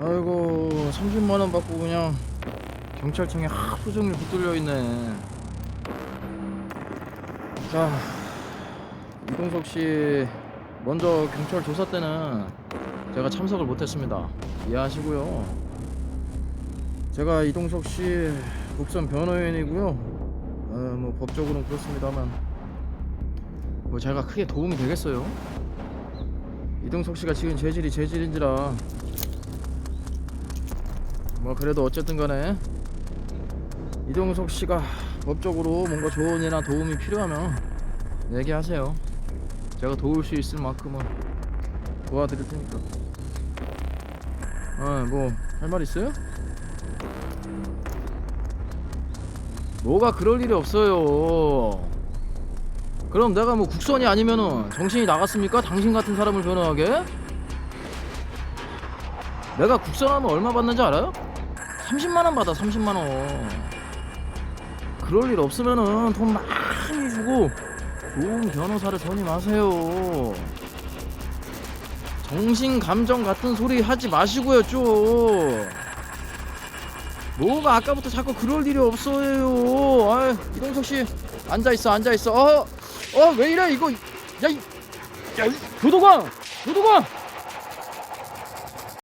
아이고 30만 원 받고 그냥 경찰청에 하루 종일 붙들려 있네. 자 이동석 씨 먼저 경찰 조사 때는 제가 참석을 못했습니다. 이해하시고요. 제가 이동석 씨 국선 변호인이고요. 어, 뭐 법적으로는 그렇습니다만 뭐 제가 크게 도움이 되겠어요. 이동석 씨가 지금 재질이 재질인지라 뭐 그래도 어쨌든 간에 이동석 씨가 법적으로 뭔가 조언이나 도움이 필요하면 얘기하세요. 제가 도울 수 있을 만큼은 도와드릴 테니까. 아, 뭐 할 말 있어요? 뭐가 그럴 일이 없어요. 그럼 내가 뭐 국선이 아니면은 정신이 나갔습니까? 당신 같은 사람을 변호하게? 내가 국선하면 얼마 받는지 알아요? 30만 원 받아 30만 원. 그럴 일 없으면은 돈 많이 주고 좋은 변호사를 선임하세요. 정신 감정 같은 소리 하지 마시고요 좀. 뭐가 아까부터 자꾸 그럴 일이 없어요. 아, 이동석 씨 앉아 있어 앉아 있어. 어, 어왜 이래 이거? 야, 이, 야, 이, 교도관, 교도관.